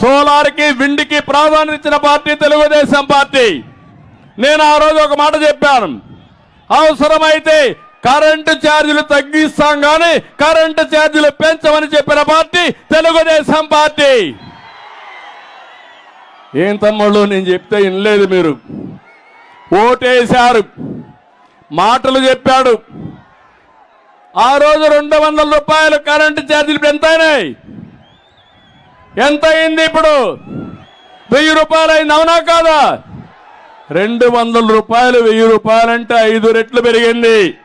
సోలార్కి విండికి ప్రాధాన్యత ఇచ్చిన party Telugu Desam party. నేను ఆ రోజు ఒక మాట చెప్పాను. అవసరమైతే కరెంటు ఛార్జీలు తగ్గిస్తాం కానీ కరెంటు ఛార్జీలు పెంచమని చెప్పిన పార్టీ తెలుగుదేశం పార్టీ. ఏం తమ్ముళ్ళు నేను చెప్తే వినలేదు మీరు. ఓటేశారు. మాటలు చెప్పాడు. ఆ రోజు రెండు వందల రూపాయలు కరెంటు ఛార్జీలు ఇప్పుడు ఎంత అయింది ఇప్పుడు? వెయ్యి రూపాయలు అయింది అవునా కాదా? రెండు వందల రూపాయలు వెయ్యి రూపాయలంటే ఐదు రెట్లు పెరిగింది.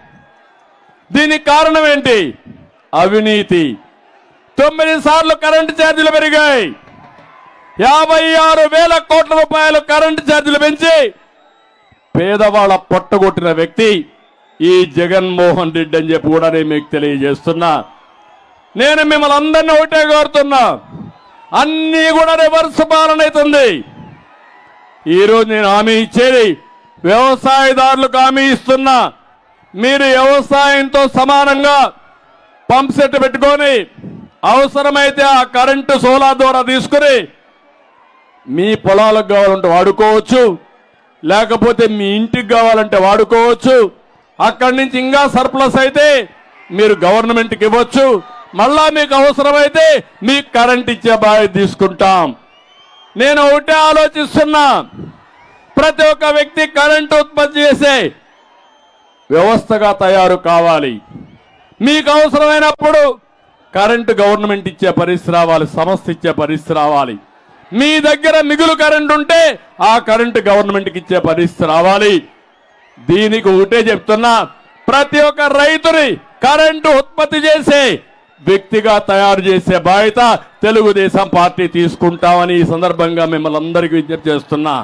దీనికి కారణం ఏంటి? అవినీతి. తొమ్మిది సార్లు కరెంటు ఛార్జీలు పెరిగాయి. యాభై ఆరు వేల కోట్ల రూపాయలు కరెంటు ఛార్జీలు పెంచి పేదవాళ్ళ పొట్టగొట్టిన వ్యక్తి ఈ జగన్మోహన్ రెడ్డి అని చెప్పి కూడా నేను మీకు తెలియజేస్తున్నా. నేను మిమ్మల్ని అందరినీ ఒకటే కోరుతున్నా. అన్నీ కూడా రివర్స్ పాలన అవుతుంది. ఈరోజు నేను హామీ ఇచ్చేది వ్యవసాయదారులకు హామీ ఇస్తున్నా. మీరు వ్యవసాయంతో సమానంగా పంప్ సెట్ పెట్టుకొని అవసరమైతే ఆ కరెంటు సోలార్ ద్వారా తీసుకుని మీ పొలాలకు కావాలంటే వాడుకోవచ్చు. లేకపోతే మీ ఇంటికి కావాలంటే వాడుకోవచ్చు. అక్కడి నుంచి ఇంకా సర్ప్లస్ అయితే మీరు గవర్నమెంట్కి ఇవ్వచ్చు. మళ్ళా మీకు అవసరమైతే మీకు కరెంట్ ఇచ్చే బాధ్యత తీసుకుంటాం. నేను ఒకటే ఆలోచిస్తున్నా. ప్రతి ఒక్క వ్యక్తి కరెంటు ఉత్పత్తి చేసే వ్యవస్థగా తయారు కావాలి. మీకు అవసరమైనప్పుడు కరెంటు గవర్నమెంట్ ఇచ్చే పరిస్థితి రావాలి సంస్థ ఇచ్చే పరిస్థితి రావాలి. మీ దగ్గర మిగులు కరెంట్ ఉంటే ఆ కరెంటు గవర్నమెంట్కి ఇచ్చే పరిస్థితి రావాలి. దీనికి ఒకటే చెప్తున్నా. ప్రతి ఒక్క రైతుని కరెంటు ఉత్పత్తి చేసే వ్యక్తిగా తయారు చేసే బాధ్యత తెలుగుదేశం పార్టీ తీసుకుంటామని ఈ సందర్భంగా మిమ్మల్ని అందరికీ విజ్ఞప్తి చేస్తున్నా.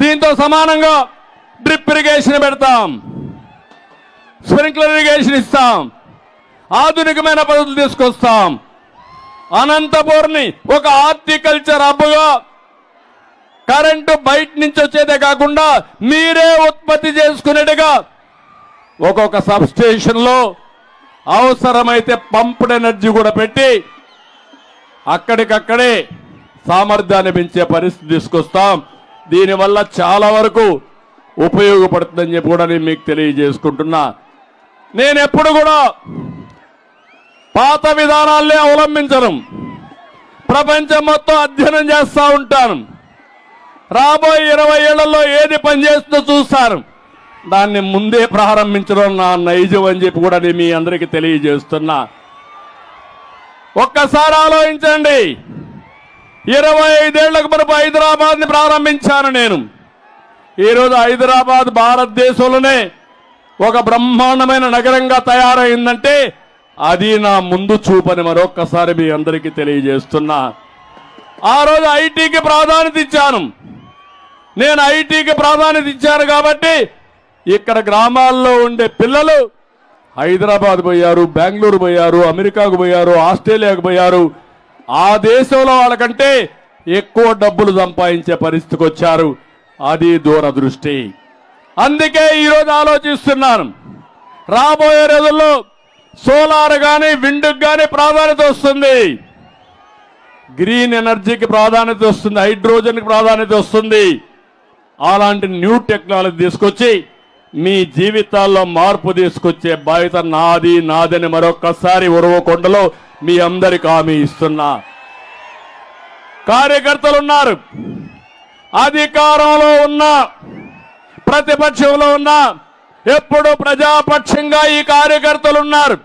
దీంతో సమానంగా డ్రిప్ ఇరిగేషన్ పెడతాం. స్ప్రింక్లర్ ఇరిగేషన్ ఇస్తాం. ఆధునికమైన పద్ధతులు తీసుకొస్తాం. అనంతపూర్ని ఒక హార్టికల్చర్ హబ్గా కరెంటు బయట నుంచి వచ్చేదే కాకుండా మీరే ఉత్పత్తి చేసుకునేట్టుగా ఒక్కొక్క సబ్ స్టేషన్లో అవసరమైతే పంప్డ్ ఎనర్జీ కూడా పెట్టి అక్కడికక్కడే సామర్థ్యాన్ని పెంచే పరిస్థితి తీసుకొస్తాం. దీనివల్ల చాలా వరకు ఉపయోగపడుతుందని చెప్పి కూడా నేను మీకు తెలియజేసుకుంటున్నా. నేను ఎప్పుడు కూడా పాత విధానాలే అవలంబించను. ప్రపంచం మొత్తం అధ్యయనం చేస్తూ ఉంటాను. రాబోయే ఇరవై ఏళ్ళలో ఏది పనిచేస్తుందో చూస్తాను. దాన్ని ముందే ప్రారంభించడం నా నైజం అని చెప్పి కూడా నేను మీ అందరికీ తెలియజేస్తున్నా. ఒక్కసారి ఆలోచించండి. ఇరవై ఐదేళ్ళకు మనకు హైదరాబాద్ని ప్రారంభించాను నేను. ఈరోజు హైదరాబాద్ భారతదేశంలోనే ఒక బ్రహ్మాండమైన నగరంగా తయారైందంటే అది నా ముందు చూపని మరొక్కసారి మీ అందరికీ తెలియజేస్తున్నా. ఆ రోజు ఐటీకి ప్రాధాన్యత ఇచ్చాను. నేను ఐటీకి ప్రాధాన్యత ఇచ్చాను కాబట్టి ఇక్కడ గ్రామాల్లో ఉండే పిల్లలు హైదరాబాద్ పోయారు బెంగళూరు పోయారు అమెరికాకు పోయారు ఆస్ట్రేలియాకు పోయారు. ఆ దేశంలో వాళ్ళకంటే ఎక్కువ డబ్బులు సంపాదించే పరిస్థితికి వచ్చారు. అది దూరదృష్టి. అందుకే ఈరోజు ఆలోచిస్తున్నాను. రాబోయే రోజుల్లో సోలార్ కానీ విండుకు కానీ ప్రాధాన్యత వస్తుంది. గ్రీన్ ఎనర్జీకి ప్రాధాన్యత వస్తుంది హైడ్రోజన్కి ప్రాధాన్యత వస్తుంది. అలాంటి న్యూ టెక్నాలజీ తీసుకొచ్చి మీ జీవితాల్లో మార్పు తీసుకొచ్చే బాధ్యత నాది నాదని మరొక్కసారి ఉరవకొండలో మీ అందరికి హామీ ఇస్తున్నా. కార్యకర్తలు ఉన్నారు. అధికారంలో ఉన్న ప్రతిపక్షంలో ఉన్న ఎప్పుడు ప్రజాపక్షంగా ఈ కార్యకర్తలు ఉన్నారు.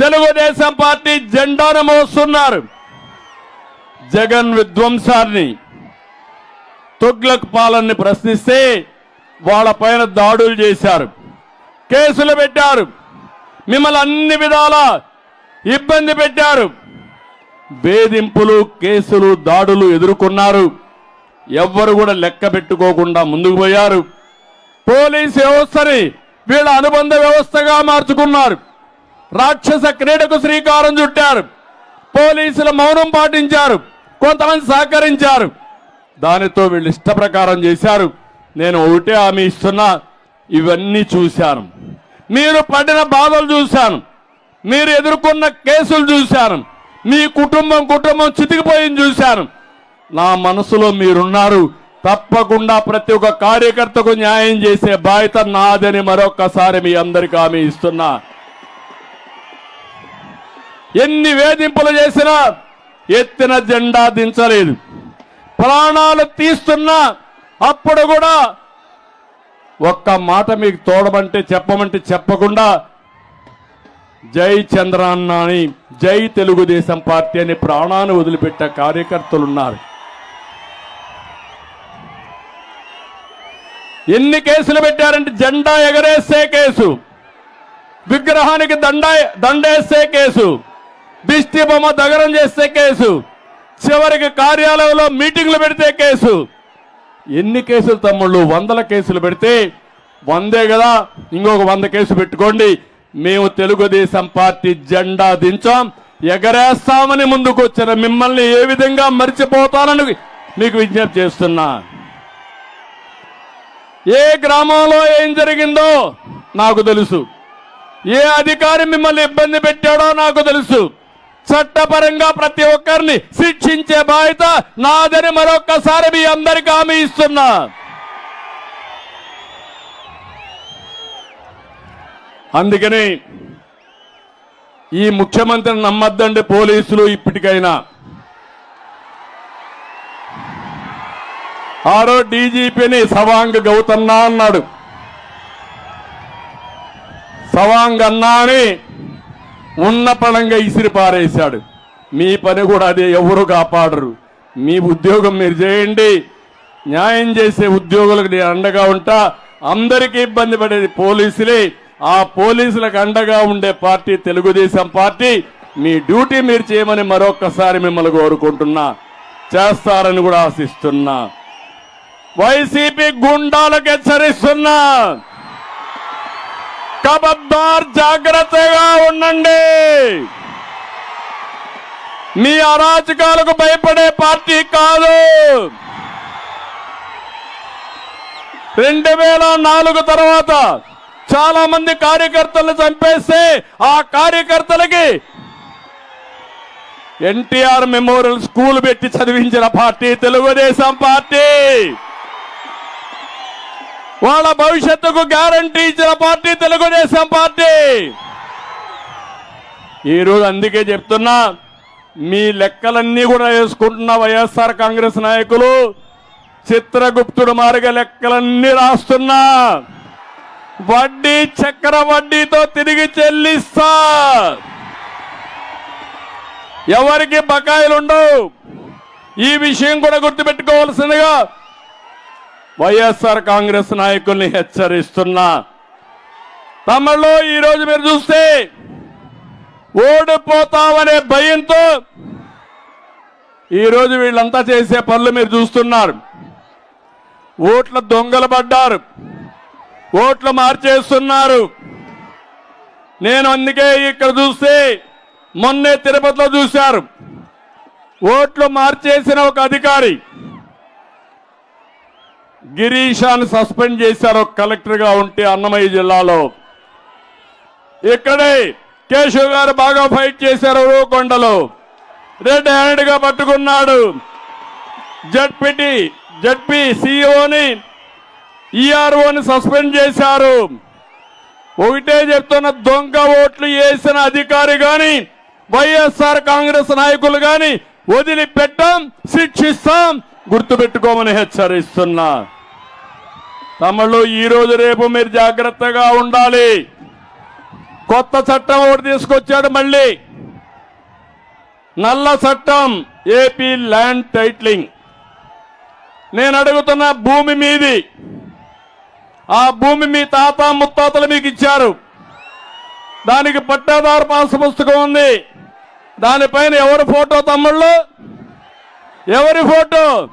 తెలుగుదేశం పార్టీ జెండాను మోస్తున్నారు. జగన్ విధ్వంసాన్ని తుగ్లక్ పాలనని ప్రశ్నిస్తే వాళ్ళ పైన దాడులు చేశారు కేసులు పెట్టారు మిమ్మల్ని అన్ని విధాల ఇబ్బంది పెట్టారు. వేధింపులు కేసులు దాడులు ఎదుర్కొన్నారు. ఎవ్వరు కూడా లెక్క పెట్టుకోకుండా ముందుకు పోయారు. పోలీస్ వ్యవస్థని వీళ్ళ అనుబంధ వ్యవస్థగా మార్చుకున్నారు. రాక్షస క్రీడకు శ్రీకారం చుట్టారు. పోలీసులు మౌనం పాటించారు. కొంతమంది సహకరించారు. దానితో వీళ్ళు ఇష్ట ప్రకారం చేశారు. నేను ఒకటే హామీ ఇస్తున్నా ఇవన్నీ చూశాను. మీరు పడిన బాధలు చూశాను. మీరు ఎదుర్కొన్న కేసులు చూశాను. మీ కుటుంబం కుటుంబం చితికిపోయింది చూశాను. నా మనసులో మీరున్నారు. తప్పకుండా ప్రతి ఒక్క కార్యకర్తకు న్యాయం చేసే బాధ్యత నాదని మరొక్కసారి మీ అందరికీ హామీ ఇస్తున్నా. ఎన్ని వేధింపులు చేసినా ఎత్తిన జెండా దించలేదు. ప్రాణాలు తీస్తున్నా అప్పుడు కూడా ఒక్క మాట మీకు తోడమంటే చెప్పమంటే చెప్పకుండా జై చంద్రాన్న అని జై తెలుగుదేశం పార్టీ అని ప్రాణాన్ని వదిలిపెట్టే కార్యకర్తలు ఉన్నారు ఎన్ని కేసులు పెట్టారంటే జెండా ఎగరేసే కేసు విగ్రహానికి దండ దండేసే కేసు దిష్టి బొమ్మ దగరం చేసే కేసు చివరికి కార్యాలయంలో మీటింగ్లు పెడితే కేసు ఎన్ని కేసులు తమ్ముళ్ళు? వందల కేసులు పెడితే వందే కదా. ఇంకొక వంద కేసు పెట్టుకోండి. మేము తెలుగుదేశం పార్టీ జెండా దించాం. ఎగరేస్తామని ముందుకు వచ్చిన మిమ్మల్ని ఏ విధంగా మర్చిపోతానని మీకు విజ్ఞప్తి చేస్తున్నా. ఏ గ్రామంలో ఏం జరిగిందో నాకు తెలుసు. ఏ అధికారి మిమ్మల్ని ఇబ్బంది పెట్టాడో నాకు తెలుసు. చట్టపరంగా ప్రతి ఒక్కరిని శిక్షించే బాధ్యత నాదని మరొక్కసారి మీ అందరికీ హామీ ఇస్తున్నా. అందుకని ఈ ముఖ్యమంత్రిని నమ్మద్దండి పోలీసులు ఇప్పటికైనా. ఆరో డీజీపీని సవాంగ్ గౌతన్నా అన్నాడు. సవాంగ్ అన్నా అని ఉన్న పడంగా ఇసిరి పారేశాడు. మీ పని కూడా అదే ఎవరు కాపాడరు. మీ ఉద్యోగం మీరు చేయండి. న్యాయం చేసే ఉద్యోగులకు నేను అండగా ఉంటా. అందరికీ ఇబ్బంది పడేది పోలీసులే. ఆ పోలీసులకు అండగా ఉండే పార్టీ తెలుగుదేశం పార్టీ. మీ డ్యూటీ మీరు చేయమని మరొక్కసారి మిమ్మల్ని కోరుకుంటున్నా. చేస్తారని కూడా ఆశిస్తున్నా. వైసీపీ గుండాలకు హెచ్చరిస్తున్నా. కబద్దార్ జాగ్రత్తగా ఉండండి. మీ అరాచకాలకు భయపడే పార్టీ కాదు. రెండు వేల నాలుగు తర్వాత చాలా మంది కార్యకర్తలను చంపేస్తే ఆ కార్యకర్తలకి ఎన్టీఆర్ మెమోరియల్ స్కూల్ పెట్టి చదివించిన పార్టీ తెలుగుదేశం పార్టీ. వాళ్ళ భవిష్యత్తుకు గ్యారంటీ ఇచ్చిన పార్టీ తెలుగుదేశం పార్టీ. ఈరోజు అందుకే చెప్తున్నా మీ లెక్కలన్నీ కూడా వేసుకుంటున్న వైఎస్ఆర్ కాంగ్రెస్ నాయకులు చిత్రగుప్తుడు మార్గ లెక్కలన్నీ రాస్తున్నా. వడ్డీ చక్ర వడ్డీతో తిరిగి చెల్లిస్తా. ఎవరికి బకాయిలుండవు. ఈ విషయం కూడా గుర్తుపెట్టుకోవాల్సిందిగా వైఎస్ఆర్ కాంగ్రెస్ నాయకుల్ని హెచ్చరిస్తున్నా. తమలో ఈరోజు మీరు చూస్తే ఓడిపోతామనే భయంతో ఈరోజు వీళ్ళంతా చేసే పనులు మీరు చూస్తున్నారు. ఓట్ల దొంగలు పడ్డారు. ఓట్లు మార్చేస్తున్నారు. నేను అందుకే ఇక్కడ చూస్తే మొన్నే తిరుపతిలో చూశారు. ఓట్లు మార్చేసిన ఒక అధికారి గిరీషాన్ని సస్పెండ్ చేశారు కలెక్టర్గా ఉంటే అన్నమయ్య జిల్లాలో. ఇక్కడే కేశవ్ గారు బాగా ఫైట్ చేశారు కొండలో రెడ్ హ్యాండ్గా పట్టుకున్నాడు. జడ్పిటి జడ్పి సిఇఓని ఈఆర్ఓని సస్పెండ్ చేశారు. ఒకటే చెప్తున్న దొంగ ఓట్లు వేసిన అధికారి గాని వైఎస్ఆర్ కాంగ్రెస్ నాయకులు గాని వదిలిపెట్టాం శిక్షిస్తాం గుర్తుపెట్టుకోమని హెచ్చరిస్తున్నా. తమలో ఈ రోజు రేపు మీరు జాగ్రత్తగా ఉండాలి. కొత్త చట్టం ఒకటి తీసుకొచ్చాడు మళ్ళీ. నల్ల చట్టం ఏపీ ల్యాండ్ టైట్లింగ్ నేను అడుగుతున్న భూమి మీది. ఆ భూమి మీ తాత ముత్తాతలు మీకు ఇచ్చారు. దానికి పట్టాదారు పాస్ పుస్తకం ఉంది. దానిపైన ఎవరి ఫోటో తమ్ముళ్ళు? ఎవరి ఫోటో?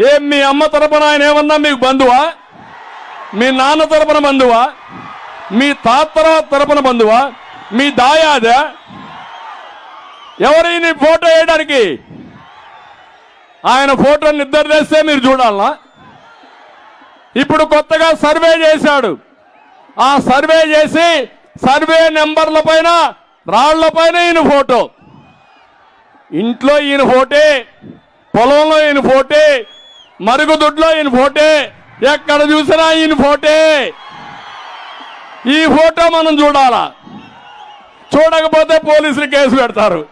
ఏం మీ అమ్మ తరపున ఆయన ఏమన్నా మీకు బంధువా? మీ నాన్న తరపున బంధువా? మీ తాతర తరపున బంధువా? మీ దాయాదా? ఎవరిని ఫోటో వేయడానికి? ఆయన ఫోటో నిద్ర చేస్తే మీరు చూడాలనా ఇప్పుడు కొత్తగా సర్వే చేశాడు. ఆ సర్వే చేసి సర్వే నెంబర్ల పైన రాళ్ళ పైన ఈయన ఫోటో. ఇంట్లో ఈయన ఫోటే పొలంలో ఈయన ఫోటే మరుగుదొడ్లో ఈయన ఫోటే. ఎక్కడ చూసినా ఈయన ఫోటే. ఈ ఫోటో మనం చూడాలా? చూడకపోతే పోలీసులు కేసు పెడతారు.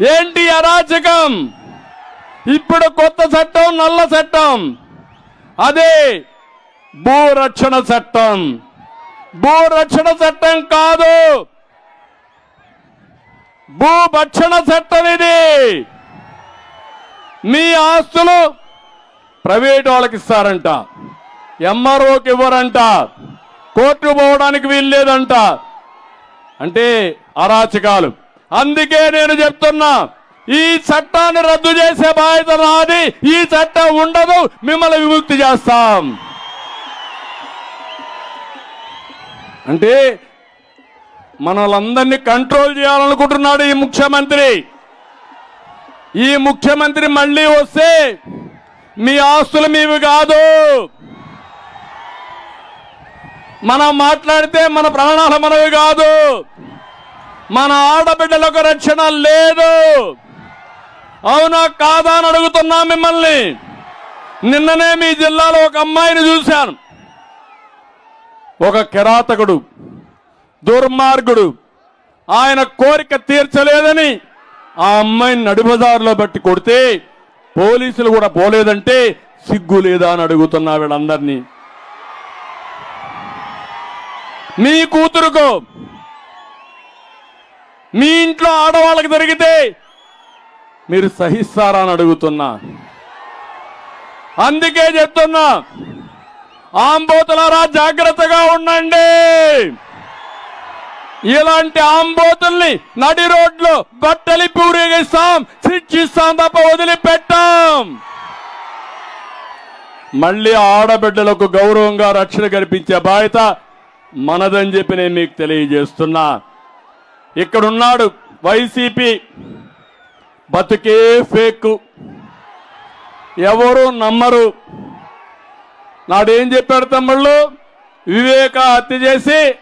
ఏంటి అరాచకం? ఇప్పుడు కొత్త చట్టం నల్ల చట్టం. అదే భూరక్షణ చట్టం. భూరక్షణ చట్టం కాదు. భూభక్షణ చట్టం ఇది. మీ ఆస్తులు ప్రైవేట్ వాళ్ళకి ఇస్తారంట. ఎంఆర్ఓకి ఇవ్వరంట. కోర్టు పోవడానికి వీల్లేదంట అంటే అరాచకాలు. అందుకే నేను చెప్తున్నా ఈ చట్టాన్ని రద్దు చేసే బాధ్యత నాది ఈ చట్టం ఉండదు మిమ్మల్ని విముక్తి చేస్తాం. అంటే మనలందరినీ కంట్రోల్ చేయాలనుకుంటున్నాడు ఈ ముఖ్యమంత్రి. ఈ ముఖ్యమంత్రి మళ్ళీ వస్తే మీ ఆస్తులు మీవి కాదు. మనం మాట్లాడితే మన ప్రాణాలు మనవి కాదు. మన ఆడబిడ్డలకు రక్షణ లేదు. అవునా కాదా అని అడుగుతున్నా మిమ్మల్ని. నిన్ననే మీ జిల్లాలో ఒక అమ్మాయిని చూశాను. ఒక కిరాతకుడు దుర్మార్గుడు. ఆయన కోరిక తీర్చలేదని ఆ అమ్మాయిని నడిబజారులో బట్టి కొడితే పోలీసులు కూడా పోలేదంటే సిగ్గు లేదా అని అడుగుతున్నా వీళ్ళందరినీ. మీ కూతురుకు మీ ఇంట్లో ఆడవాళ్ళకి జరిగితే మీరు సహిస్తారా అని అడుగుతున్నా. అందుకే చెప్తున్నా ఆంబోతులారా జాగ్రత్తగా ఉండండి. ఇలాంటి ఆంబోతుల్ని నడి రోడ్లో బట్టలి పూరేగిస్తాం శిక్షిస్తాం తప్ప వదిలిపెట్టాం. మళ్ళీ ఆడబిడ్డలకు గౌరవంగా రక్షణ కల్పించే బాధ్యత మనదని చెప్పి నేను మీకు తెలియజేస్తున్నా. ఇక్కడున్నాడు వైసీపీ బతుకే ఫేక్. ఎవరు నమ్మరు. నాడేం చెప్పాడు తమ్ముళ్ళు? వివేక హత్య చేసి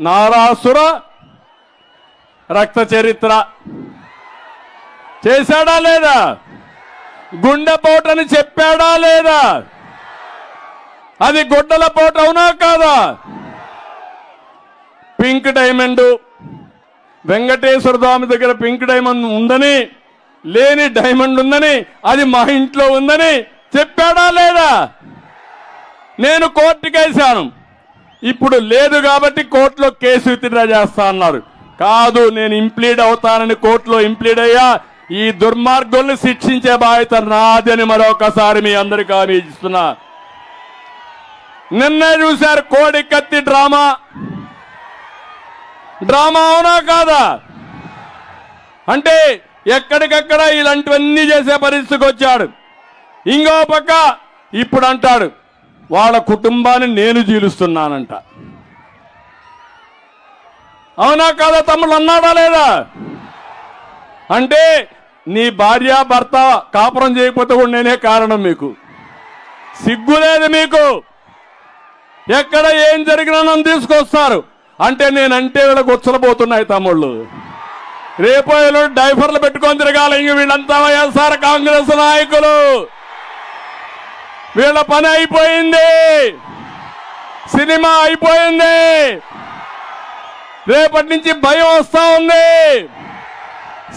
నారాసుర రక్త చరిత్ర. చేశాడా లేదా? గుండెపోటని చెప్పాడా లేదా? అది గుడ్డల పోట అవునా కాదా? Pink diamond. వెంకటేశ్వర స్వామి దగ్గర పింక్ డైమండ్ ఉందని లేని డైమండ్ ఉందని అది మా ఇంట్లో ఉందని చెప్పాడా లేదా? నేను కోర్టుకేశాను. ఇప్పుడు లేదు కాబట్టి కోర్టులో కేసు విత్డ్రా చేస్తా అన్నారు. కాదు నేను ఇంప్లీడ్ అవుతానని కోర్టులో ఇంప్లీడ్ అయ్యా. ఈ దుర్మార్గుల్ని శిక్షించే బాధ్యత నాదని మరొకసారి మీ అందరికీ హామీ ఇస్తున్నా. నిన్నే చూశారు కోడి కత్తి డ్రామా. డ్రామా అవునా కాదా? అంటే ఎక్కడికక్కడ ఇలాంటివన్నీ చేసే పరిస్థితికి వచ్చాడు. ఇంకో పక్క ఇప్పుడు అంటాడు వాళ్ళ కుటుంబాన్ని నేను జీలుస్తున్నానంట. అవునా కాదా తమ్ముడు అన్నాడా లేదా? అంటే నీ భార్య భర్త కాపురం చేయకపోతే కూడా నేనే కారణం మీకు. సిగ్గు లేదు మీకు. ఎక్కడ ఏం జరిగినా నన్ను తీసుకొస్తారు. అంటే నేనంటే వీళ్ళకి గుచ్చలబోతున్నాయి తమ్ముళ్ళు. రేపు డైఫర్లు పెట్టుకొని తిరగాలి. ఇంక వీళ్ళంతా వైఎస్ఆర్ కాంగ్రెస్ నాయకులు. వీళ్ళ పని అయిపోయింది. సినిమా అయిపోయింది. రేపటి నుంచి భయం వస్తా ఉంది.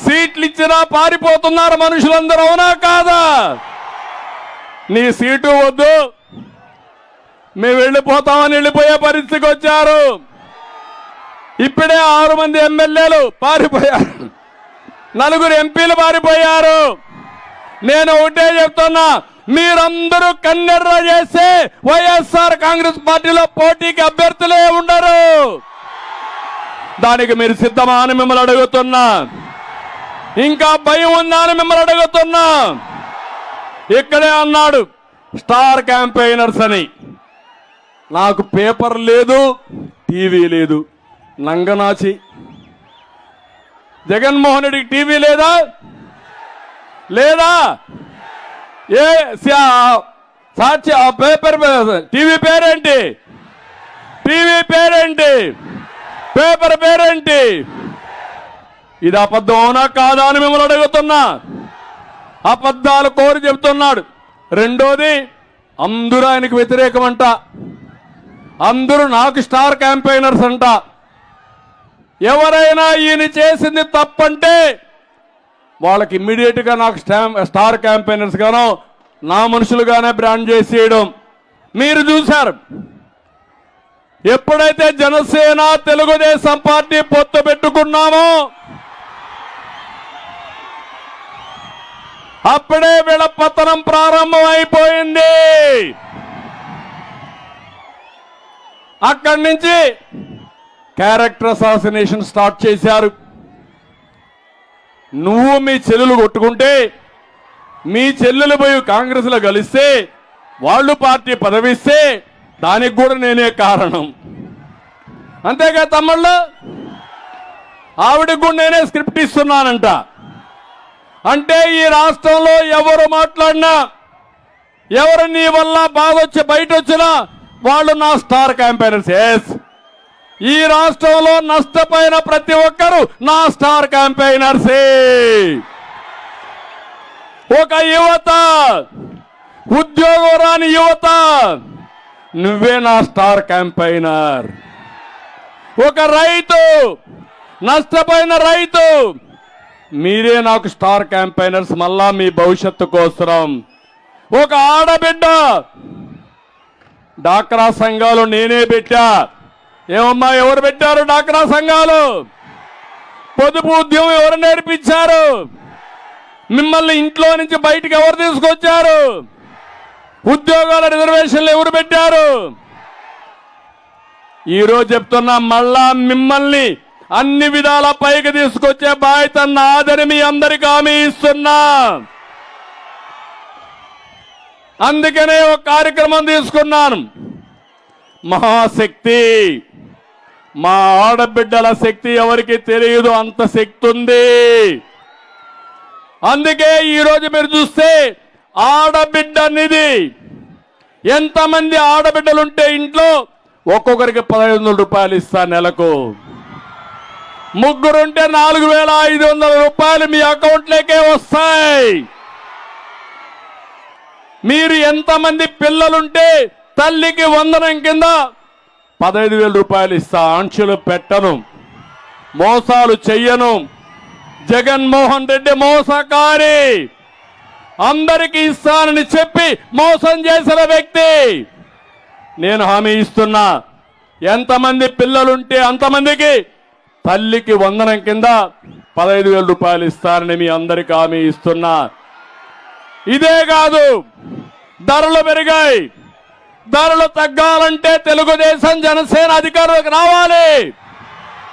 సీట్లు ఇచ్చినా పారిపోతున్నారు మనుషులందరూ అవునా కాదా? నీ సీటు వద్దు. మేము వెళ్ళిపోతామని వెళ్ళిపోయే పరిస్థితికి వచ్చారు. ఇప్పుడే ఆరు మంది ఎమ్మెల్యేలు పారిపోయారు. నలుగురు ఎంపీలు పారిపోయారు. నేను ఒకటే చెప్తున్నా మీరందరూ కన్నెర్ర చేస్తే వైఎస్ఆర్ కాంగ్రెస్ పార్టీలో పోటీకి అభ్యర్థులే ఉండరు. దానికి మీరు సిద్ధమా అని మిమ్మల్ని అడుగుతున్నా. ఇంకా భయం ఉందా అని మిమ్మల్ని అడుగుతున్నా. ఇక్కడే అన్నాడు స్టార్ క్యాంపెయినర్స్ అని. నాకు పేపర్ లేదు టీవీ లేదు. నంగనాచి. జగన్మోహన్ రెడ్డికి టీవీ లేదా? లేదా? ఏ సాక్షి ఆ పేపర్ టీవీ పేరేంటి? టీవీ పేరేంటి? పేపర్ పేరేంటి? ఇది అబద్ధం అవునా కాదా అని మిమ్మల్ని అడుగుతున్నా. అబద్ధాలు కోరి చెబుతున్నాడు. రెండోది అందరూ ఆయనకు వ్యతిరేకమంట అందరూ నాకు స్టార్ క్యాంపెయినర్స్ అంట. ఎవరైనా ఈయన చేసింది తప్పంటే వాళ్ళకి ఇమ్మీడియట్గా నాకు స్టామ్- స్టార్ క్యాంపెయినర్స్గానో నా మనుషులుగానే బ్రాండ్ చేసేయడం. మీరు చూశారు. ఎప్పుడైతే జనసేన తెలుగుదేశం పార్టీ పొత్తు పెట్టుకున్నామో అప్పుడే వీళ్ళ పతనం ప్రారంభం అయిపోయింది అక్కడి నుంచి క్యారెక్టర్ అసాసినేషన్ స్టార్ట్ చేశారు. నువ్వు మీ చెల్లెలు కొట్టుకుంటే మీ చెల్లెలు పోయి కాంగ్రెస్లో కలిస్తే వాళ్ళు పార్టీ పదవిస్తే దానికి కూడా నేనే కారణం. అంతేగా తమ్ముళ్ళు? ఆవిడకు కూడా నేనే స్క్రిప్ట్ ఇస్తున్నానంట. అంటే ఈ రాష్ట్రంలో ఎవరు మాట్లాడినా ఎవరు నీ వల్ల బాధ వచ్చి బయట వచ్చినా వాళ్ళు నా స్టార్ క్యాంపెయినర్స్. ఎస్ ఈ రాష్ట్రంలో నష్టపోయిన ప్రతి ఒక్కరు నా స్టార్ క్యాంపెయినర్సే. ఒక యువత ఉద్యోగం రాని యువత నువ్వే నా స్టార్ క్యాంపెయినర్. ఒక రైతు నష్టపోయిన రైతు మీరే నాకు స్టార్ క్యాంపెయినర్స్ మళ్ళా మీ భవిష్యత్తు కోసరం. ఒక ఆడబిడ్డ డాక్రా సంఘాలు నేనే పెట్టా. ఏమమ్మా ఎవరు పెట్టారు డాక్రా సంఘాలు? పొదుపు ఉద్యమం ఎవరు నేర్పించారు? మిమ్మల్ని ఇంట్లో నుంచి బయటికి ఎవరు తీసుకొచ్చారు? ఉద్యోగాల రిజర్వేషన్లు ఎవరు పెట్టారు? ఈరోజు చెప్తున్నా మళ్ళా మిమ్మల్ని అన్ని విధాల పైకి తీసుకొచ్చే బాధ్యత నాదని మీ అందరికి హామీ ఇస్తున్నా. అందుకనే ఒక కార్యక్రమం తీసుకున్నాను. మహాశక్తి. మా ఆడబిడ్డల శక్తి ఎవరికి తెలియదు అంత శక్తి ఉంది అందుకే ఈరోజు మీరు చూస్తే ఆడబిడ్డ నిధి. ఎంతమంది ఆడబిడ్డలుంటే ఇంట్లో ఒక్కొక్కరికి పదహైదు వందల రూపాయలు ఇస్తా నెలకు. ముగ్గురుంటే నాలుగు వేల ఐదు వందల రూపాయలు మీ అకౌంట్లోకే వస్తాయి. మీరు ఎంతమంది పిల్లలుంటే తల్లికి వందనం కింద పదహైదు వేల రూపాయలు ఇస్తా ఆంక్షలు పెట్టను మోసాలు చెయ్యను. జగన్మోహన్ రెడ్డి మోసకారి. అందరికీ ఇస్తానని చెప్పి మోసం చేసిన వ్యక్తి. నేను హామీ ఇస్తున్నా ఎంతమంది పిల్లలుంటే అంతమందికి తల్లికి వందనం కింద పదహైదు వేల రూపాయలు ఇస్తారని మీ అందరికి హామీ ఇస్తున్నా. ఇదే కాదు ధరలు పెరిగాయి. ధరలు తగ్గాలంటే తెలుగుదేశం జనసేన అధికారులకు రావాలి.